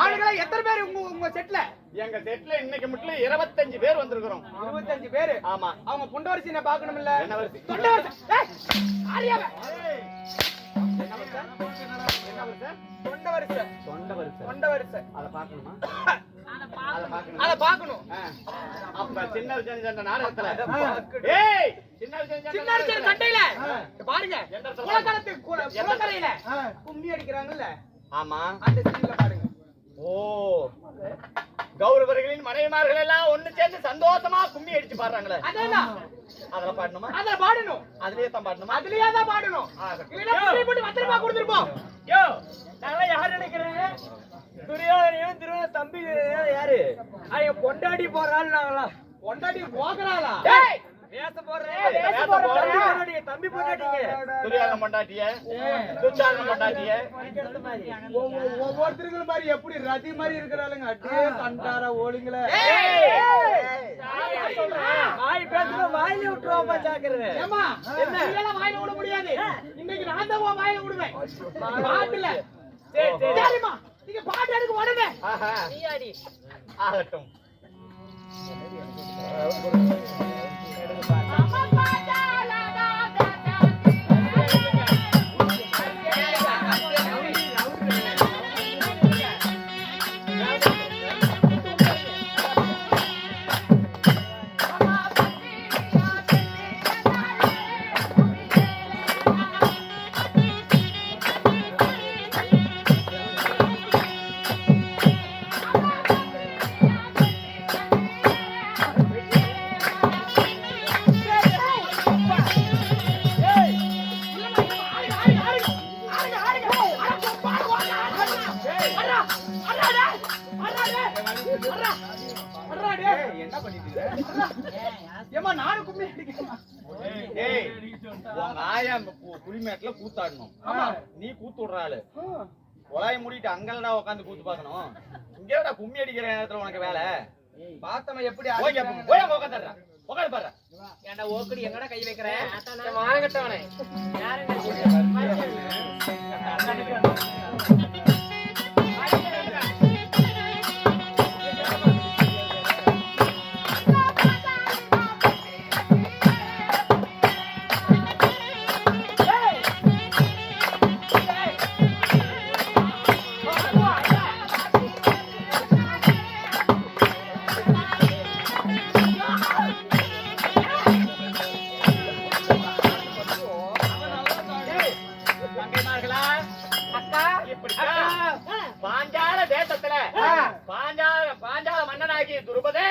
ஆளுங்களா எத்தனை பேர் உங்க உங்க செட்ல எங்க செட்ல இன்னைக்கு மட்டும் இருபத்தஞ்சு பேர் வந்திருக்கிறோம். இருபத்தஞ்சு பேரு? ஆமா. அவங்க புண்டவரிசினை பாக்கணும் இல்ல என்ன வரிசை? தொண்டை. ஏய், ஆரியாவ. தொண்டை வரிசை தொண்டை அதை அதை பாக்கணும். அப்ப சின்ன விஷயம் நாடகத்துல. ஏய் சின்ன இங்க பாருங்க. குளக்கரத்து குளக்கரையில கும்மி அடிக்கிறாங்கல்ல? ஆமா. அந்த சீன்ல பாருங்க. ஓ. கௌரவர்களின் மனைவிமார்கள் எல்லாம் ஒண்ணு சேர்ந்து சந்தோஷமா கும்மி அடிச்சு பாடுறாங்களே. அதுல பாடணுமா? அத பாடணும். அதுலயே தான் பாடணுமா? அதுலயே தான் பாடணும். போட்டு பத்து ரூபாய் கொடுத்துருப்போம். யோ நாங்களாம் யார் நினைக்கிறேன்? துரியோதனையும் திருவண்ண தம்பி யாரு? அவங்க பொண்டாடி போறாள் நாங்களாம். பொண்டாட்டி போகிறாளா தம்பி பொண்டாட்டிய துச்சாதன பொண்டாட்டிய படிக்கிறது மாதிரி. எப்படி ரதி மாதிரி இருக்கிறாளுங்க? அட்டே கண்டார ஓடுங்களே. வாய் பேசுற வாயில விட்டுருவாப்பா ஜாக்கிரதை. என்ன? வாயில விட முடியாது. இன்னைக்கு நான் தான் வாயில விடுவேன் பாட்டுல. சரி சரி. சரிம்மா நீங்க பாட்டு எடுக்க உடனே. ஆஹா, நீ ஆடி ஆகட்டும் ஏமா நானும் கும்மி ஏய் உங்க ஆயா அந்த கு- குடிமேட்டுல கூத்தாடணும். ஆமா. நீ கூத்து விடுற ஆளு குழாய் மூடிட்டு அங்கலடா உட்காந்து கூத்து பார்க்கணும். இங்கேடா கும்மி அடிக்கிற நேரத்துல உனக்கு வேலை. பார்த்தவன் எப்படி உட்காந்துடுறா உட்காந்து பாரு. ஏன்டா ஓக்கடி எங்கடா கை வைக்கிறேன் வாங்கட்டவனே தங்கைமார்களா மன்னனாகிய துருபதே.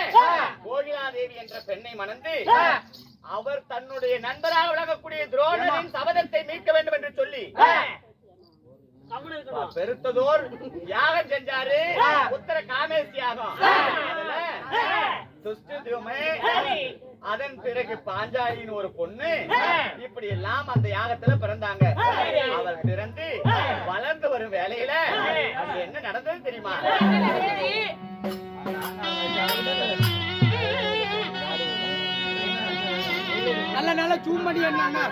கோகிலாதேவி என்ற பெண்ணை மணந்து அவர் தன்னுடைய நண்பராக விளங்கக்கூடிய துரோணரின் சபதத்தை மீட்க வேண்டும் என்று சொல்லி. பெருத்ததோர் யாகம் செஞ்சாரு. உத்தர காமேசி யாகம். அதன் பிறகு பாஞ்சாலின்னு ஒரு பொண்ணு. இப்படி எல்லாம் அந்த யாகத்துல பிறந்தாங்க. அவர் பிறந்து வளர்ந்து வரும் வேலையில என்ன நடந்தது தெரியுமா? நல்ல நல்ல என்னன்னா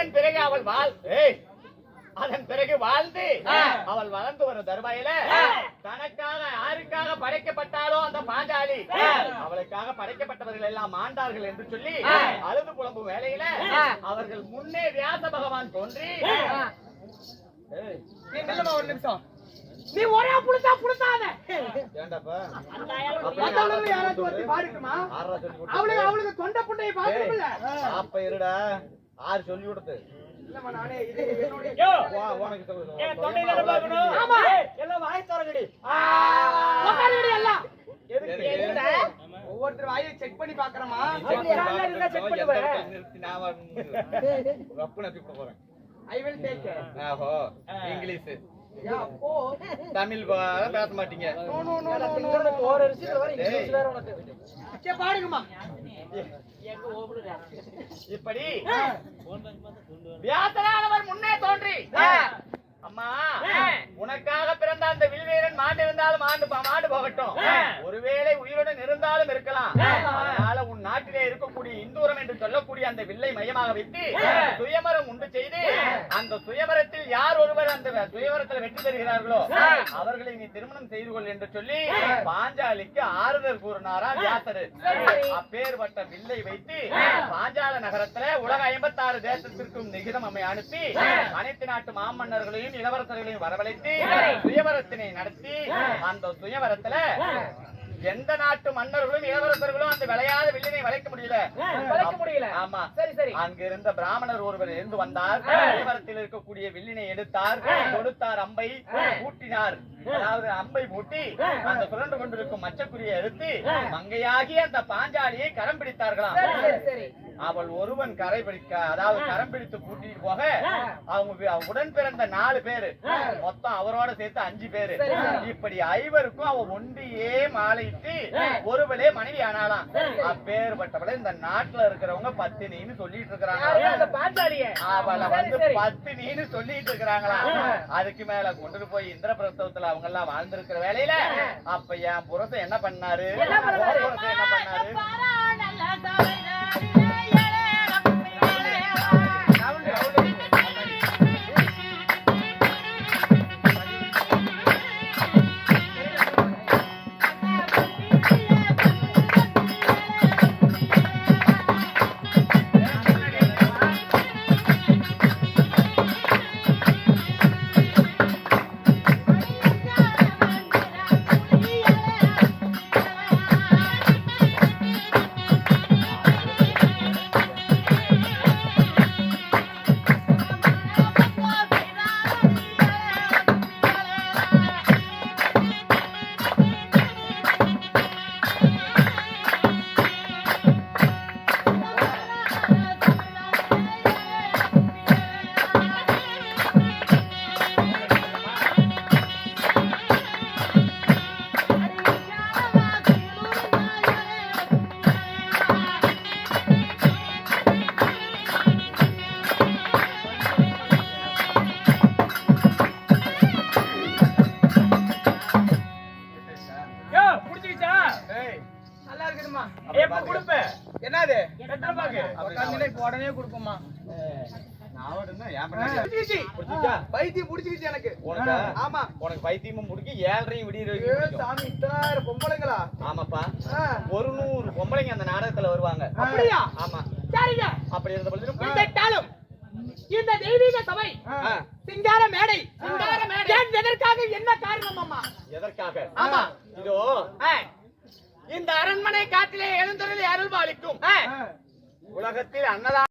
அதன் பிறகு அவள் வாழ் அதன் பிறகு வாழ்ந்து அவள் வளர்ந்து வரும் தருவாயில தனக்காக யாருக்காக படைக்கப்பட்டாலோ அந்த பாஞ்சாலி அவளுக்காக படைக்கப்பட்டவர்கள் எல்லாம் ஆண்டார்கள் என்று சொல்லி அழுது புலம்பும் வேளையில அவர்கள் முன்னே வியாச பகவான் தோன்றி ஒரு நிமிஷம். நீ ஒரே புடுத்தா புடுத்தாத ஏண்டாப்பா? பாடுக்குமா. அவளுக்கு அவளுக்கு தொண்டை புண்டையை பாக்கணும்ல. அப்ப இருடா. ஆறு சொல்லி கொடுத்து? ஒவ்வொருத்தர் வாயை செக் பண்ணி பாக்குறமா ரப்புன்னு தூக்க போறேன். ஐ வில் டேக் ஆஹோ. இங்கிலீஷ். தமிழ் பா- பேச மாட்டீங்க. பாடுங்கம்மா. இப்படி. வியாசரானவர் முன்னே தோன்றி. அம்மா உனக்காக பிறந்த அந்த வில்வீரன் மாண்டு இருந்தாலும் ஆண்டு போ- மாண்டு போகட்டும். ஒருவேளை உயிருடன் இருந்தாலும் இருக்கலாம். நாட்டிலே இருக்கக்கூடிய இந்தூரம் என்று சொல்லக்கூடிய அந்த வில்லை மையமாக வைத்து சுயமரம் உண்டு செய்து அந்த சுயமரத்தில் யார் ஒருவர் அந்த சுயமரத்தில் வெற்றி பெறுகிறார்களோ அவர்களை நீ திருமணம் செய்து கொள் என்று சொல்லி பாஞ்சாலிக்கு ஆறுதல் கூறினாரா வியாசரு. அப்பேற்பட்ட வில்லை வைத்து பாஞ்சால நகரத்துல உலக ஐம்பத்தாறு தேசத்திற்கும் நிகிதம் அம்மை அனுப்பி அனைத்து நாட்டு மாமன்னர்களையும் இளவரசர்களையும் வரவழைத்து சுயவரத்தினை நடத்தி அந்த சுயவரத்துல எந்த நாட்டு மன்னர்களும் இளவரசர்களும் அந்த விளையாத வில்லினை வளைக்க முடியல. வளைக்க முடியல. ஆமா. சரி சரி. அங்க இருந்த பிராமணர் ஒருவர் இருந்து வந்தார். சுயவரத்தில் இருக்கக்கூடிய வில்லினை எடுத்தார். கொடுத்தார் அம்பை பூட்டினார். அதாவது அம்பை பூட்டி அந்த சுழன்று கொண்டிருக்கும் மச்சக்குரியை எடுத்து மங்கையாகி அந்த பாஞ்சாலியை கரம் பிடித்தார்களாம். அவள் ஒருவன் கரை பிடிக்க அதாவது கரம் பிடித்து கூட்டிட்டு போக அவங்க உடன் பிறந்த நாலு பேரு. மொத்தம் அவரோட சேர்த்து அஞ்சு பேரு. இப்படி ஐவருக்கும் அவ ஒன்றியே மாலையிட்டு ஒருவளே மனைவி ஆனாலாம் அப்பேற்பட்டவளை இந்த நாட்டுல இருக்கிறவங்க பத்தினின்னு சொல்லிட்டு இருக்கிறாங்க. அவளை வந்து. பத்தினின்னு சொல்லிட்டு இருக்கிறாங்களா? அதுக்கு மேல கொண்டு போய் இந்திரபிரஸ்தவத்துல அவங்க எல்லாம் வாழ்ந்திருக்கிற வேலையில அப்ப என் புரசம் என்ன பண்ணாரு? என்ன பண்ணாரு? என்னது? உடனே புடிச்சிச்சா? பைத்தியம் புடிச்சிக்கிச்சு எனக்கு. உனக்கா? ஆமா. உனக்கு பைத்தியமும் முடிக்கு ஏழரையும் விடிய ஏ சாமி இத்தனாயிரம் பொம்பளைங்களா? ஆமாப்பா. ஆ, ஒரு நூறு பொம்பளைங்க அந்த நாடகத்துல வருவாங்க. அப்படியா? ஆமா. சரிங்க. அப்படி இருந்த பொழுது இருந்தாலும் இந்த தெய்வீக சபை சிங்கார மேடை சிங்கார மேடை ஏன் எதற்காக என்ன காரணம் அம்மா? எதற்காக? ஆமா. இதோ இந்த அரண்மனை காட்டிலே எழுந்தருளி அருள்பாலிக்கும். உலகத்தில் அன்னதான